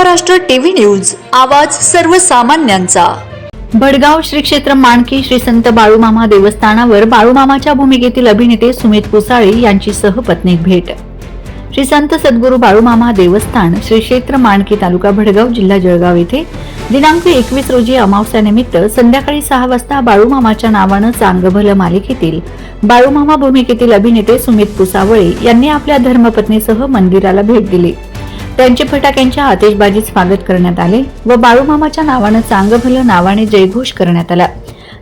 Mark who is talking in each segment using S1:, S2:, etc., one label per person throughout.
S1: Maharashtra TV news आवाज सर्वसामान्यांचा.
S2: भडगाव श्री क्षेत्र माणकी श्री संत बाळूमामा देवस्थानावर बाळूमामाच्या भूमिकेतील अभिनेते सुमित पुसाळी यांची सहपत्नी भेट. श्री संत सद्गुरू बाळूमामा देवस्थान श्री क्षेत्र माणकी तालुका भडगाव जिल्हा जळगाव येथे दिनांक एकवीस रोजी अमावस्यानिमित्त संध्याकाळी सहा वाजता बाळूमामाच्या नावानं चांगभल मालिकेतील बाळूमामा भूमिकेतील अभिनेते सुमित पुसावळे यांनी आपल्या धर्मपत्नीसह मंदिराला भेट दिली. त्यांचे फटाक्यांच्या आतिषबाजीत स्वागत करण्यात आले व बाळूमामाच्या नावानं चांगभलं नावाने जयघोष करण्यात आला.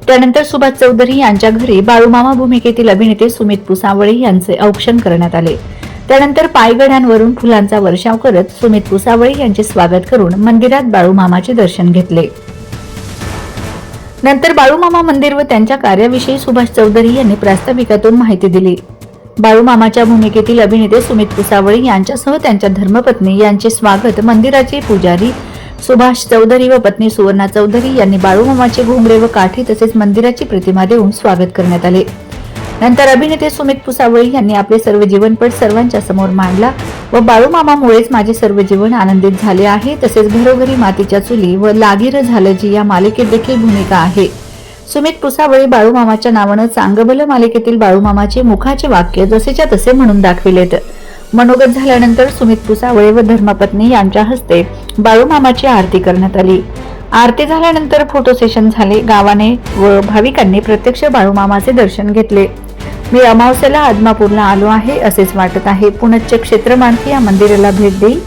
S2: त्यानंतर सुभाष चौधरी यांच्या घरी बाळूमामा भूमिकेतील अभिनेते सुमित पुसावळे यांचे औक्षण करण्यात आले. त्यानंतर पायगड्यांवरून फुलांचा वर्षाव करत सुमित पुसावळे यांचे स्वागत करून मंदिरात बाळूमामाचे दर्शन घेतले. नंतर बाळूमामा मंदिर व त्यांच्या कार्याविषयी सुभाष चौधरी यांनी प्रास्ताविकातून माहिती दिली. बाळूमामाच्या भूमिकेतील अभिनेते सुमित पुसावळे यांच्यासह त्यांच्या धर्मपत्नी यांचे स्वागत मंदिराचे पुजारी सुभाष चौधरी व पत्नी सुवर्णा चौधरी यांनी बाळूमामाचे घुंगरे व काठी तसेच मंदिराची प्रतिमा देऊन स्वागत करण्यात आले. नंतर अभिनेते सुमित पुसावळे यांनी आपले सर्व जीवनपट सर्वांच्या समोर मांडला व बाळूमामामुळेच माझे सर्व जीवन आनंदित झाले आहे. तसेच घरोघरी मातीच्या चुली व लागीर झालं जी या मालिकेत देखील भूमिका आहे. सुमित पुसावळी बाळूमामाच्या नावानं चांगबल मालिकेतील बाळूमामाचे मुखाचे वाक्य जसेच्या तसे म्हणून दाखविलेत. मनोगत झाल्यानंतर सुमित पुसावळे व धर्मपत्नी यांच्या हस्ते बाळूमामाची आरती करण्यात आली. आरती झाल्यानंतर फोटो सेशन झाले. गावाने व भाविकांनी प्रत्यक्ष बाळूमामाचे दर्शन घेतले. मी अमावस्याला आदमापूरला आलो आहे असेच वाटत आहे. पुनश्च क्षेत्रमारती या मंदिराला भेट देईल.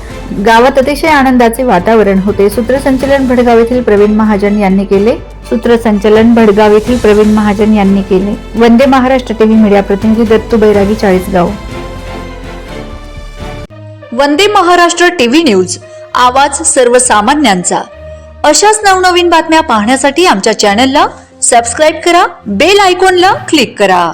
S2: गावात अतिशय आनंदाचे वातावरण होते. सूत्रसंचलन भडगाव येथील प्रवीण महाजन यांनी केले. सूत्रसंचलन भडगाव येथील प्रवीण महाजन यांनी केले. वंदे महाराष्ट्र टीव्ही मीडिया प्रतिनिधी दत्तू बैरागी चाळीसगाव.
S1: वंदे महाराष्ट्र टीव्ही न्यूज आवाज सर्वसामान्यांचा. अशाच नवनवीन बातम्या पाहण्यासाठी आमच्या चॅनलला सबस्क्राईब करा बेल आयकॉनला क्लिक करा.